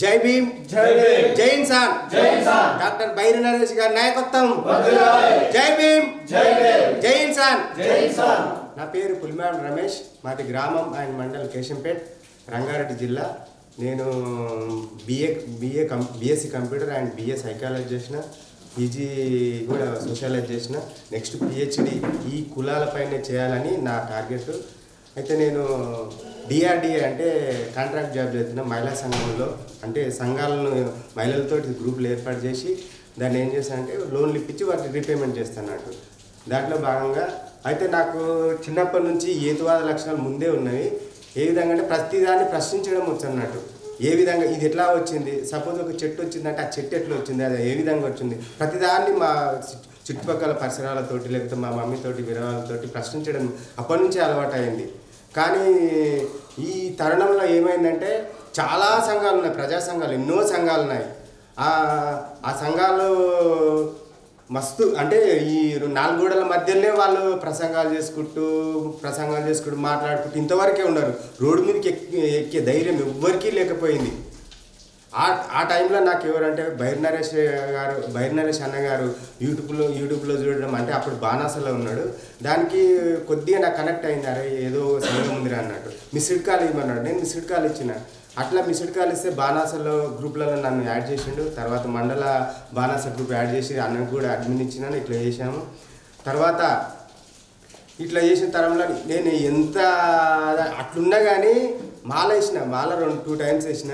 జై భీమ్ జై భీమ్. జై ఇన్సాన్. డాక్టర్ బైరి నరేష్ గారి నాయకత్వం. జై భీమ్ జై భీమ్. జై ఇన్సాన్ జై ఇన్సాన్. నా పేరు పులిమాడ రమేష్ మాది గ్రామం అండ్ మండల్ కేశంపేట్ రంగారెడ్డి జిల్లా నేను BA BA cum BSc computer and BA psychology చేసిన పీజీ కూడా సోషాలజీ చేసిన నెక్స్ట్ పిహెచ్డి ఈ కులాలపైనే చేయాలని నా టార్గెట్ అయితే నేను డిఆర్డిఏ అంటే కాంట్రాక్ట్ జాబ్ చేస్తున్న మహిళా సంఘంలో అంటే సంఘాలను మహిళలతో గ్రూపులు ఏర్పాటు చేసి దాన్ని ఏం చేస్తానంటే లోన్లు ఇప్పించి వాటిని రీపేమెంట్ చేస్తాను దాంట్లో భాగంగా అయితే నాకు చిన్నప్పటి నుంచి ఏతువాద లక్షణాలు ముందే ఉన్నవి. ఏ విధంగా అంటే ప్రతిదాన్ని ప్రశ్నించడం వచ్చు అన్నట్టు ఏ విధంగా ఇది ఎట్లా వచ్చింది? సపోజ్ ఒక చెట్టు వచ్చిందంటే ఆ చెట్టు ఎట్లా వచ్చింది? అది ఏ విధంగా వచ్చింది? ప్రతిదాన్ని మా చుట్టుపక్కల పరిసరాలతోటి లేకపోతే మా మమ్మీతోటి విరవాలతోటి ప్రశ్నించడం అప్పటి నుంచే అలవాటు అయింది కానీ ఈ తరుణంలో ఏమైందంటే చాలా సంఘాలు ఉన్నాయి ప్రజా సంఘాలు ఎన్నో సంఘాలు ఉన్నాయి. ఆ సంఘాలు మస్తు అంటే ఈ నాలుగు గోడల మధ్యలోనే వాళ్ళు ప్రసంగాలు చేసుకుంటూ ప్రసంగాలు చేసుకుంటూ మాట్లాడుకుంటూ ఇంతవరకే ఉన్నారు. రోడ్డు మీదకి ఎక్కి ఎక్కే ధైర్యం ఎవ్వరికీ లేకపోయింది. ఆ ఆ టైంలో నాకు ఎవరంటే బైర్ నరేష్ గారు బైర్ నరేష్ అన్న గారు యూట్యూబ్లో యూట్యూబ్లో చూడడం అంటే అప్పుడు బాణాసలో ఉన్నాడు. దానికి కొద్దిగా నాకు కనెక్ట్ అయింది. అరే ఏదో సంఘం ఉందిరా అన్నట్టు. మిస్డ్ కాల్ ఇవ్వమన్నాడు. నేను మిస్డ్ కాల్ ఇచ్చిన. అట్లా మిస్డ్ కాల్ ఇస్తే బాణాసలో గ్రూప్లలో నన్ను యాడ్ చేసిండు. తర్వాత మండల బాణాస గ్రూప్ యాడ్ చేసి అన్నకు కూడా అడ్మిన్ ఇచ్చినాను. ఇట్లా చేశాము. తర్వాత ఇట్లా చేసిన తరంలో నేను ఎంత అట్లున్నా కానీ మాల వేసిన మాల రెండు టూ టైమ్స్ వేసిన.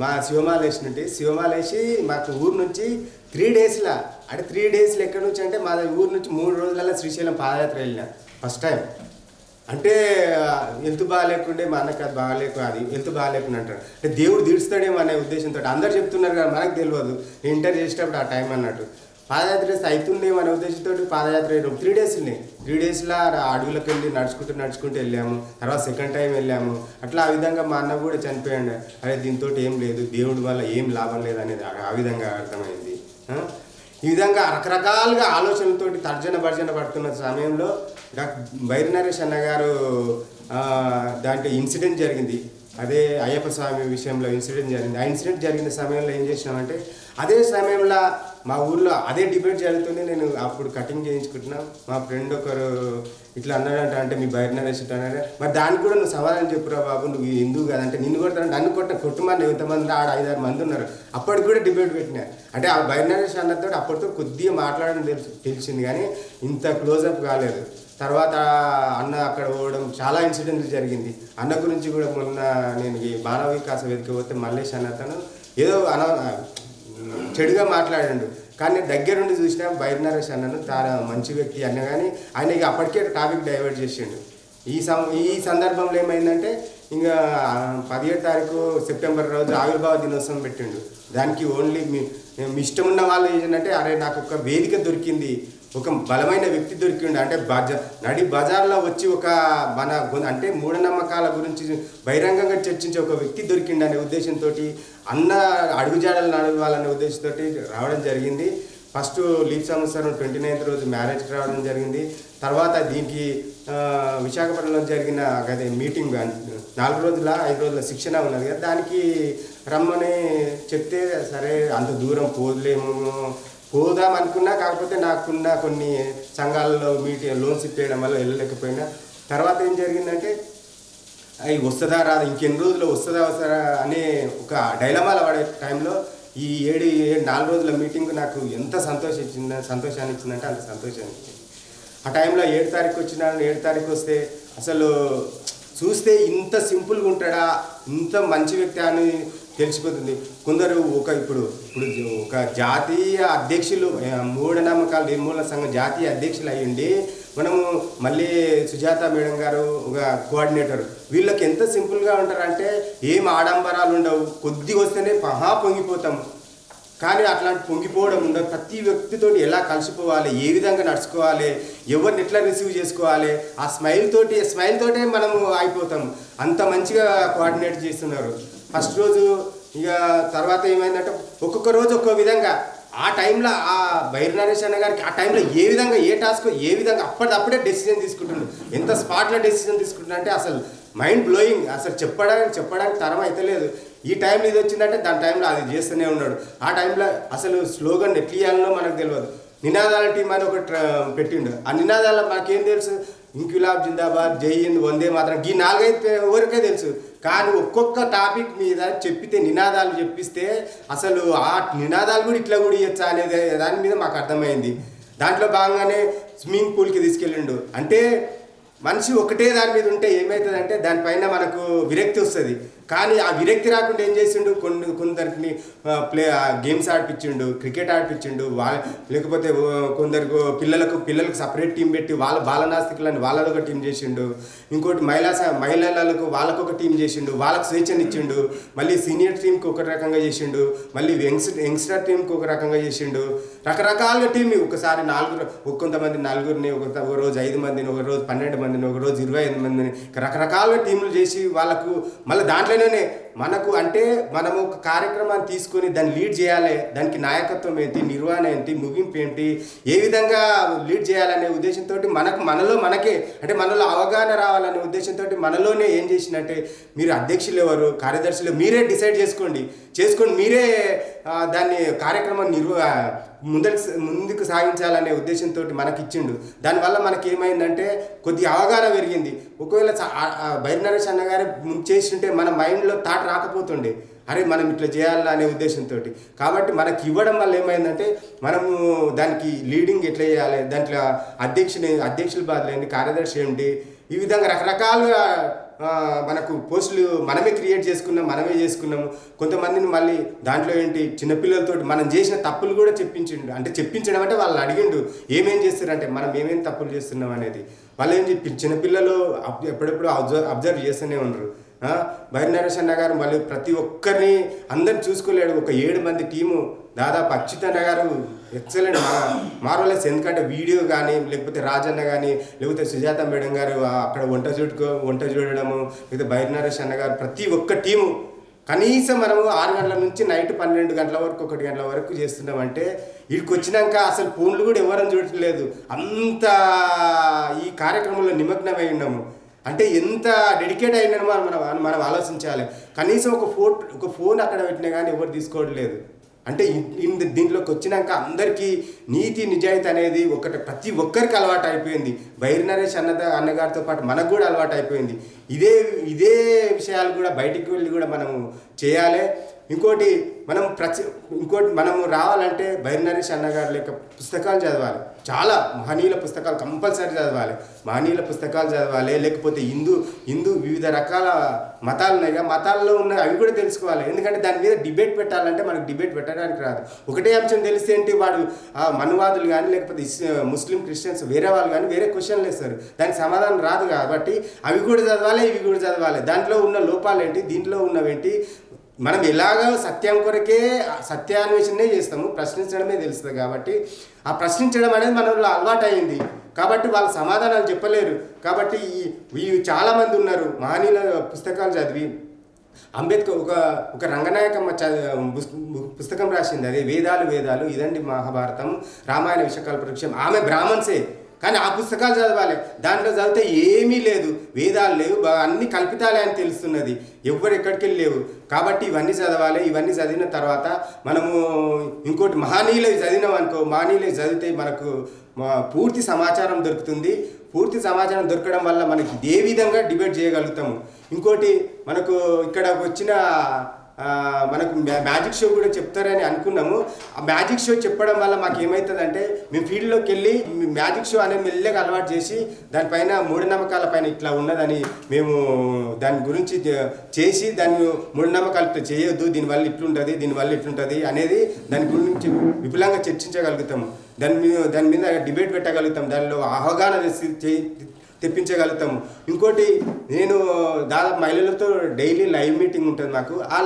మా శివమాల వేసినట్టు. శివమాల వేసి మాకు ఊరు నుంచి త్రీ డేస్లా అంటే త్రీ డేస్లో ఎక్కడి నుంచి అంటే మా ఊరు నుంచి మూడు రోజులలో శ్రీశైలం పాదయాత్ర వెళ్ళిన ఫస్ట్ టైం అంటే హెల్త్ బాగాలేకుండే మా అన్నకి అది బాగాలేకు అది హెల్త్ బాగాలేకుండా అంటారు. అంటే దేవుడు తీడుస్తాడేమో అనే ఉద్దేశంతో అందరు చెప్తున్నారు కదా మనకు తెలియదు. ఇంటర్ చేసేటప్పుడు ఆ టైం అన్నట్టు. పాదయాత్ర చేస్తే అవుతుందేమో అనే ఉద్దేశంతో పాదయాత్ర వెళ్ళాము త్రీ డేస్ ఉన్నాయి త్రీ డేస్లో అడవులకు వెళ్ళి నడుచుకుంటూ నడుచుకుంటూ వెళ్ళాము. తర్వాత సెకండ్ టైం వెళ్ళాము. అట్లా ఆ విధంగా మా అన్న కూడా చనిపోయాడు. అరే దీంతో ఏం లేదు. దేవుడి వల్ల ఏం లాభం లేదు అనేది ఆ- విధంగా అర్థమైంది. ఈ విధంగా రకరకాలుగా ఆలోచనలతోటి తర్జన భర్జన పడుతున్న సమయంలో డాక్టర్ బైరి నరేష్ అన్న గారు దాంట్లో ఇన్సిడెంట్ జరిగింది. అదే అయ్యప్ప స్వామి విషయంలో ఇన్సిడెంట్ జరిగింది. ఆ ఇన్సిడెంట్ జరిగిన సమయంలో ఏం చేసినామంటే అదే సమయంలో మా ఊర్లో అదే డిబేట్ జరుగుతుంది. నేను అప్పుడు కటింగ్ చేయించుకుంటున్నా. మా ఫ్రెండ్ ఒకరు ఇట్లా అన్నాడంట అంటే మీ బయట నరేషన్ అన్నాడు. మరి దానికి కూడా నువ్వు సమాధానం చెప్పురా బాబు నువ్వు ఎందుకు కదంటే నిన్ను కొడతాను నన్ను కొట్ట కుటుంబాన్ని ఎంతమంది ఆడ ఐదారు మంది ఉన్నారు. అప్పటికి కూడా డిబేట్ పెట్టినా. అంటే ఆ బయట నరేషన్ అన్నతో అప్పటితో కొద్దిగా మాట్లాడడం తెలిసి తెలిసింది కానీ ఇంత క్లోజప్ కాలేదు. తర్వాత అన్న అక్కడ పోవడం చాలా ఇన్సిడెంట్లు జరిగింది. అన్న గురించి కూడా మొన్న నేను ఈ మానవ వికాస వేదిక పోతే మల్లేష్ అన్న అతను ఏదో అన చెడుగా మాట్లాడాడు. కానీ నేను దగ్గరుండి చూసిన బైర్ నరేష్ అన్నను తాను మంచి వ్యక్తి అన్న కానీ ఆయనకి అప్పటికే టాపిక్ డైవర్ట్ చేసిండు. ఈ సం ఈ సందర్భంలో ఏమైందంటే ఇంకా పదిహేడు తారీఖు సెప్టెంబర్ రోజు ఆవిర్భావ దినోత్సవం పెట్టిండు. దానికి ఓన్లీ మీ ఇష్టం ఉన్న వాళ్ళు ఏంటంటే అరే నాకు ఒక వేదిక దొరికింది. ఒక బలమైన వ్యక్తి దొరికిండు. అంటే బజా నడి బజార్లో వచ్చి ఒక మన అంటే మూఢనమ్మకాల గురించి బహిరంగంగా చర్చించే ఒక వ్యక్తి దొరికిండు అనే ఉద్దేశంతో అన్న అడుగుజాడలు నడవాలనే ఉద్దేశంతో రావడం జరిగింది. ఫస్ట్ లీవ్ సంవత్సరం ట్వంటీ నైన్త్ రోజు మ్యారేజ్కి రావడం జరిగింది. తర్వాత దీనికి విశాఖపట్నంలో జరిగిన అదే మీటింగ్ నాలుగు రోజుల ఐదు రోజుల శిక్షణ ఉన్నది కదా. దానికి రమ్మని చెప్తే సరే అంత దూరం పోలేము పోదాం అనుకున్నా కాకపోతే నాకున్న కొన్ని సంఘాలలో మీటింగ్ లోన్స్ ఇప్పేయడం వల్ల వెళ్ళలేకపోయినా. తర్వాత ఏం జరిగిందంటే అవి వస్తుందా రాదు ఇంకెన్ని రోజులు వస్తుందా వస్తుందా అనే ఒక డైలమాల పడే టైంలో ఈ ఏడు ఏడు నాలుగు రోజుల మీటింగ్ నాకు ఎంత సంతోషం ఇచ్చింది సంతోషాన్ని ఇచ్చిందంటే అంత సంతోషాన్ని ఇచ్చింది ఆ టైంలో ఏడు తారీఖు వచ్చిన ఏడు తారీఖు వస్తే అసలు చూస్తే ఇంత సింపుల్గా ఉంటాడా ఇంత మంచి వ్యక్తి అని తెలిసిపోతుంది. కొందరు ఒక ఇప్పుడు ఇప్పుడు ఒక జాతీయ అధ్యక్షులు మూఢనమ్మకాలు నిర్మూలన సంఘం జాతీయ అధ్యక్షులు అయ్యండి మనము మళ్ళీ సుజాత మేడం గారు ఒక కోఆర్డినేటర్. వీళ్ళకి ఎంత సింపుల్గా ఉంటారంటే ఏం ఆడంబరాలు ఉండవు. కొద్దిగా వస్తేనే మహా పొంగిపోతాం. కానీ అట్లాంటి పొంగిపోవడం ఉండదు. ప్రతి వ్యక్తితో ఎలా కలిసిపోవాలి ఏ విధంగా నడుచుకోవాలి ఎవరిని ఎట్లా రిసీవ్ చేసుకోవాలి ఆ స్మైల్ తోటి స్మైల్ తోటే మనము అయిపోతాం. అంత మంచిగా కోఆర్డినేట్ చేస్తున్నారు. ఫస్ట్ రోజు ఇక తర్వాత ఏమైందంటే ఒక్కొక్క రోజు ఒక్కో విధంగా ఆ టైంలో ఆ బైర్ నరేష్ అన్న గారికి ఆ టైంలో ఏ విధంగా ఏ టాస్క్ ఏ విధంగా అప్పటిదప్పుడే డెసిజన్ తీసుకుంటున్నాడు ఎంత స్పాట్లో డెసిజన్ తీసుకుంటున్నా అంటే అసలు మైండ్ బ్లోయింగ్ అసలు చెప్పడానికి చెప్పడానికి తరం అయితే లేదు. ఈ టైంలో ఇది వచ్చిందంటే దాని టైంలో అది చేస్తూనే ఉన్నాడు. ఆ టైంలో అసలు స్లోగన్ ఎట్లా ఇవ్వాలనో మనకు తెలియదు. నినాదాల టీం అని ఒకటి ట్ర- పెట్టిండు. ఆ నినాదాల మాకేం తెలుసు? ఇంక్యులాబ్ జిందాబాద్ జై హింద్ వందే మాత్రం. ఈ నాలుగైదు ఎవరికే తెలుసు? కానీ ఒక్కొక్క టాపిక్ మీద చెప్పితే నినాదాలు చెప్పిస్తే అసలు ఆ నినాదాలు కూడా ఇట్లా కూడా ఇవ్వచ్చా అనేది దాని మీద మాకు అర్థమైంది. దాంట్లో భాగంగానే స్విమ్మింగ్ పూల్కి తీసుకెళ్ళిండు. అంటే మనిషి ఒకటే దాని మీద ఉంటే ఏమవుతుందంటే దానిపైన మనకు విరక్తి వస్తుంది. కానీ ఆ విరక్తి రాకుండా ఏం చేసిండు? కొన్ని కొందరికి ప్లే గేమ్స్ ఆడిపించిండు క్రికెట్ ఆడిపించిండు వాళ్ళ లేకపోతే కొందరికి పిల్లలకు పిల్లలకు సపరేట్ టీం పెట్టి వాళ్ళ బాలనాస్తికులని వాళ్ళది ఒక టీం చేసిండు. ఇంకోటి మహిళా మహిళలకు వాళ్ళకు ఒక టీం చేసిండు వాళ్ళకు స్వేచ్ఛనిచ్చిండు. మళ్ళీ సీనియర్ టీంకి ఒక రకంగా చేసిండు. మళ్ళీ యంగ్స్టర్ యంగ్స్టర్ టీంకి ఒక రకంగా చేసిండు. రకరకాల టీం ఒకసారి నాలుగు కొంతమంది నలుగురిని ఒక రోజు ఐదు మందిని ఒక రోజు పన్నెండు మందిని ఒక రోజు ఇరవై ఐదు మందిని రకరకాల టీంలు చేసి వాళ్ళకు మళ్ళీ దాంట్లో దాంట్లోనే మనకు అంటే మనము ఒక కార్యక్రమాన్ని తీసుకొని దాన్ని లీడ్ చేయాలి. దానికి నాయకత్వం ఏంటి? నిర్వహణ ఏంటి? ముగింపు ఏంటి? ఏ విధంగా లీడ్ చేయాలనే ఉద్దేశంతో మనకు మనలో మనకే అంటే మనలో అవగాహన రావాలనే ఉద్దేశంతో మనలోనే ఏం చేసిందంటే మీరు అధ్యక్షులు ఎవరు కార్యదర్శులు మీరే డిసైడ్ చేసుకోండి. చేసుకొని మీరే దాన్ని కార్యక్రమం నిర్వ ముందరికి ముందుకు సాగించాలనే ఉద్దేశంతో మనకి ఇచ్చిండు దానివల్ల మనకి ఏమైందంటే కొద్ది అవగాహన పెరిగింది. ఒకవేళ బైర్నరేష్ అన్న గారు ముందు చేస్తుంటే మన మైండ్లో థాట్ రాకపోతుండే. అరే మనం ఇట్లా చేయాలా అనే ఉద్దేశంతో కాబట్టి మనకి ఇవ్వడం వల్ల ఏమైందంటే మనము దానికి లీడింగ్ ఎట్లా చేయాలి దాంట్లో అధ్యక్షుని అధ్యక్షుల బాధలు ఏంటి కార్యదర్శి ఏంటి ఈ విధంగా రకరకాలుగా మనకు పోస్టులు మనమే క్రియేట్ చేసుకున్నాం మనమే చేసుకున్నాము. కొంతమందిని మళ్ళీ దాంట్లో ఏంటి చిన్నపిల్లలతో మనం చేసిన తప్పులు కూడా చెప్పించిండు. అంటే చెప్పించడం అంటే వాళ్ళు అడిగిండు ఏమేం చేస్తారంటే మనం ఏమేం తప్పులు చేస్తున్నాం అనేది. వాళ్ళు ఏం చెప్పి చిన్నపిల్లలు ఎప్పుడెప్పుడు అబ్జర్వ్ అబ్జర్వ్ చేస్తూనే ఉండరు. ఆ, నరేష్ గారు మళ్ళీ ప్రతి ఒక్కరిని అందరిని చూసుకోలేడు. ఒక ఏడు మంది టీము దాదాపు అచ్యుతన్న గారు ఎక్సలెంట్ మా మారోలెస్ ఎందుకంటే వీడియో కానీ లేకపోతే రాజన్న కానీ లేకపోతే సుజాత మేడం గారు అక్కడ వంట చూడుకో వంట చూడడము లేకపోతే బైరి నరేష్ అన్న గారు ప్రతి ఒక్క టీము కనీసం మనము ఆరు గంటల నుంచి నైట్ పన్నెండు గంటల వరకు ఒకటి గంటల వరకు చేస్తున్నామంటే వీడికి వచ్చినాక అసలు ఫోన్లు కూడా ఎవరని చూడట్లేదు అంత ఈ కార్యక్రమంలో నిమగ్నమై ఉన్నాము. అంటే ఎంత డెడికేట్ అయినామో మనం మనం మనం ఆలోచించాలి. కనీసం ఒక ఫోన్ ఒక ఫోన్ అక్కడ పెట్టినా కానీ ఎవరు తీసుకోవట్లేదు అంటే దీంట్లోకి వచ్చినాక అందరికీ నీతి నిజాయితీ అనేది ఒకటి ప్రతి ఒక్కరికి అలవాటు అయిపోయింది. బైరి నరేష్ అన్నద అన్నగారితో పాటు మనకు కూడా అలవాటు అయిపోయింది. ఇదే ఇదే విషయాలు కూడా బయటికి వెళ్ళి కూడా మనము చేయాలి. ఇంకోటి మనం ప్రతి ఇంకోటి మనము రావాలంటే బైరి నరేష్ అన్నగారు లేక పుస్తకాలు చదవాలి. చాలా మహనీయుల పుస్తకాలు కంపల్సరీ చదవాలి. మహనీయుల పుస్తకాలు చదవాలి లేకపోతే హిందూ హిందూ వివిధ రకాల మతాలు ఉన్నాయి మతాల్లో ఉన్న అవి కూడా తెలుసుకోవాలి. ఎందుకంటే దాని మీద డిబేట్ పెట్టాలంటే మనకు డిబేట్ పెట్టడానికి రాదు. ఒకటే అంశం తెలిస్తే ఏంటి వాడు మనువాదులు కానీ లేకపోతే ముస్లిం క్రిస్టియన్స్ వేరే వాళ్ళు కానీ వేరే క్వశ్చన్లు వేస్తారు. దానికి సమాధానం రాదు కాబట్టి అవి కూడా చదవాలి ఇవి కూడా చదవాలి. దాంట్లో ఉన్న లోపాలు ఏంటి దీంట్లో ఉన్నవేంటి? మనం ఎలాగో సత్యం కొరకే ఆ సత్యాన్వేషణనే చేస్తాము? ప్రశ్నించడమే తెలుస్తుంది కాబట్టి. ఆ ప్రశ్నించడం అనేది మనలో అలవాటు అయింది కాబట్టి వాళ్ళు సమాధానాలు చెప్పలేరు. కాబట్టి ఈ ఈ చాలామంది ఉన్నారు. మహనీయుల పుస్తకాలు చదివి అంబేద్కర్ ఒక ఒక రంగనాయకమ్మ చ- పుస్తకం రాసింది. అదే వేదాలు వేదాలు ఇదండి మహాభారతం రామాయణ విశ్వకల్ప వృక్షం ఆమె బ్రాహ్మణ్సే. కానీ ఆ పుస్తకాలు చదవాలి. దాంట్లో చదివితే ఏమీ లేదు. వేదాలు లేవు. అన్ని కల్పితాలే అని తెలుస్తున్నది. ఎవ్వరు ఎక్కడికి వెళ్ళి లేవు. కాబట్టి ఇవన్నీ చదవాలి. ఇవన్నీ చదివిన తర్వాత మనము ఇంకోటి మహనీయులు చదివినాం అనుకో మహనీయులు చదివితే మనకు పూర్తి సమాచారం దొరుకుతుంది. పూర్తి సమాచారం దొరకడం వల్ల మనకి ఏ విధంగా డిబేట్ చేయగలుగుతాము. ఇంకోటి మనకు ఇక్కడ వచ్చిన మనకు మ్యాజిక్ షో కూడా చెప్తారని అనుకున్నాము. ఆ మ్యాజిక్ షో చెప్పడం వల్ల మాకు ఏమవుతుందంటే మేము ఫీల్డ్లోకి వెళ్ళి మ్యాజిక్ షో అనేది మెల్లగా అలవాటు చేసి దానిపైన మూఢనమ్మకాల పైన ఇట్లా ఉన్నదని మేము దాని గురించి చేసి దాన్ని మూఢనమ్మకాలు చేయొద్దు దీనివల్ల ఇట్లుంటుంది దీనివల్ల ఇట్లుంటుంది అనేది దాని గురించి విపులంగా చర్చించగలుగుతాము. దాని మీద దాని మీద డిబేట్ పెట్టగలుగుతాం దానిలో అవగాహన తెప్పించగలుగుతాము. ఇంకోటి నేను దాదాపు మహిళలతో డైలీ లైవ్ మీటింగ్ ఉంటుంది నాకు ఆ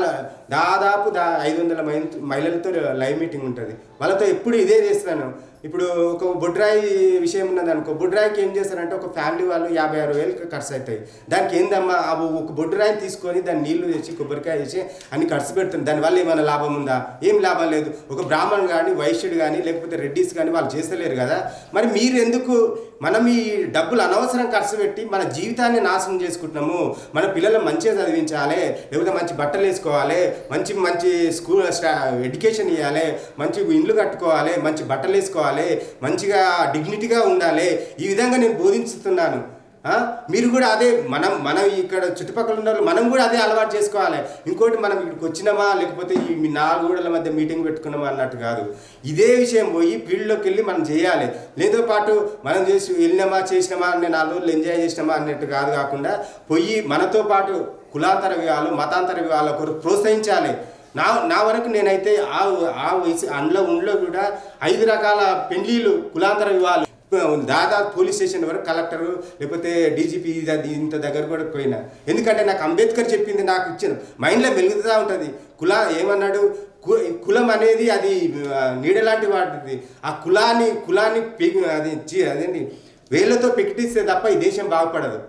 దాదాపు దా ఐదు వందల మహిళలతో లైవ్ మీటింగ్ ఉంటుంది. వాళ్ళతో ఎప్పుడు ఇదే చేస్తాను ఇప్పుడు ఒక బొడ్రాయి విషయం ఉన్నది అనుకో. బొడ్రాయికి ఏం చేస్తారంటే ఒక ఫ్యామిలీ వాళ్ళు యాభై ఆరు వేలు ఖర్చు అవుతాయి దానికి ఏందమ్మా ఆ ఒక బొడ్రాయిని తీసుకొని దాన్ని నీళ్ళు తెచ్చి కొబ్బరికాయ తెచ్చి అన్ని ఖర్చు పెడుతుంది. దానివల్ల ఏమైనా లాభం ఉందా? ఏం లాభం లేదు. ఒక బ్రాహ్మణుడు కానీ వైశ్యుడు కానీ లేకపోతే రెడ్డిస్ కానీ వాళ్ళు చేస్తలేరు కదా. మరి మీరు ఎందుకు మనం ఈ డబ్బులు అనవసరం ఖర్చు పెట్టి మన జీవితాన్ని నాశనం చేసుకుంటున్నాము? మన పిల్లలు మంచిగా చదివించాలి లేకపోతే మంచి బట్టలు వేసుకోవాలి మంచి మంచి స్కూల్ ఎడ్యుకేషన్ ఇవ్వాలి మంచి ఇండ్లు కట్టుకోవాలి మంచి బట్టలు వేసుకోవాలి మంచిగా డిగ్నిటీగా ఉండాలి ఈ విధంగా నేను బోధించుతున్నాను. మీరు కూడా అదే మనం మనం ఇక్కడ చుట్టుపక్కల ఉన్న వాళ్ళు మనం కూడా అదే అలవాటు చేసుకోవాలి. ఇంకోటి మనం ఇక్కడికి వచ్చినామా లేకపోతే ఈ మీ నాలుగు గోడల మధ్య మీటింగ్ పెట్టుకున్నామా అన్నట్టు కాదు. ఇదే విషయం పోయి ఫీల్డ్లోకి వెళ్ళి మనం చేయాలి. లేదో పాటు మనం చేసి వెళ్ళినామా చేసినామా అనే నాలుగు రోజులు ఎంజాయ్ చేసినామా అన్నట్టు కాదు కాకుండా పోయి మనతో పాటు కులాంతర వివాహాలు మతాంతర వివాహాల కొరకు ప్రోత్సహించాలి. నా నా వరకు నేనైతే ఆ ఆ వయసు అందులో ఉండిలో కూడా ఐదు రకాల పెళ్ళిలు కులాంతర వివాహాలు దాదాపు పోలీస్ స్టేషన్ వరకు కలెక్టర్ లేకపోతే డీజీపీ ఇంత దగ్గర కూడా పోయినా. ఎందుకంటే నాకు అంబేద్కర్ చెప్పింది నాకు ఇచ్చిన మైండ్లో మెలుగుతూ ఉంటుంది. కుల ఏమన్నాడు? కు- కులం అనేది అది నీడలాంటి వాటిది. ఆ కులాన్ని కులాన్ని పెగి అది అదేంటి? వేళ్ళతో పెకిటిస్తే తప్ప ఈ దేశం బాగుపడదు.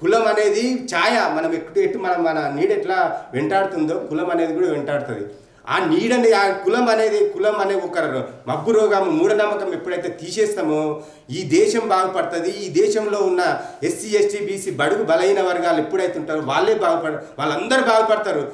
కులం అనేది ఛాయ. మనం ఎటు ఎటు మనం మన నీడ ఎట్లా వెంటాడుతుందో కులం అనేది కూడా వెంటాడుతుంది. ఆ నీడని ఆ కులం అనేది కులం అనే ఒక మబ్బు రోగం మూఢనమ్మకం ఎప్పుడైతే తీసేస్తామో ఈ దేశం బాగుపడుతుంది. ఈ దేశంలో ఉన్న ఎస్సీ ఎస్టీ బీసీ బడుగు బలైన వర్గాలు ఎప్పుడైతే ఉంటారో వాళ్ళే బాగుపడ వాళ్ళందరూ బాగుపడతారు.